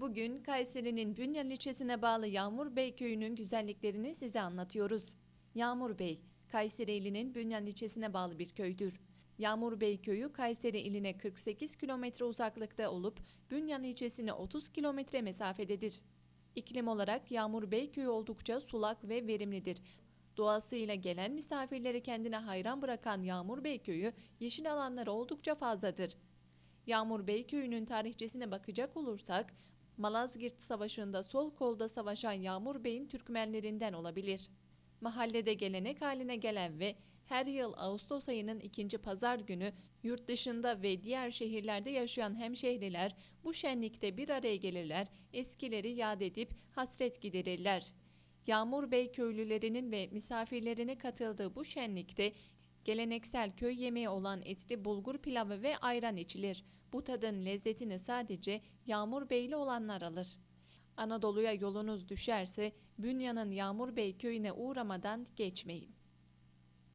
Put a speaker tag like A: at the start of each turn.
A: Bugün Kayseri'nin Bünyan ilçesine bağlı Yağmur Bey köyünün güzelliklerini size anlatıyoruz. Yağmur Bey, Kayseri ilinin Bünyan ilçesine bağlı bir köydür. Yağmur Bey köyü Kayseri iline 48 kilometre uzaklıkta olup Bünyan ilçesine 30 kilometre mesafededir. İklim olarak Yağmur Bey köyü oldukça sulak ve verimlidir. Doğasıyla gelen misafirleri kendine hayran bırakan Yağmur Bey köyü yeşil alanları oldukça fazladır. Yağmur Bey köyünün tarihçesine bakacak olursak, Malazgirt Savaşı'nda sol kolda savaşan Yağmur Bey'in Türkmenlerinden olabilir. Mahallede gelenek haline gelen ve her yıl Ağustos ayının ikinci pazar günü yurt dışında ve diğer şehirlerde yaşayan hemşehriler bu şenlikte bir araya gelirler, eskileri yad edip hasret giderirler. Yağmur Bey köylülerinin ve misafirlerine katıldığı bu şenlikte geleneksel köy yemeği olan etli bulgur pilavı ve ayran içilir. Bu tadın lezzetini sadece Yağmur Beyli olanlar alır. Anadolu'ya yolunuz düşerse Bünyan'ın Yağmur Bey köyüne uğramadan geçmeyin.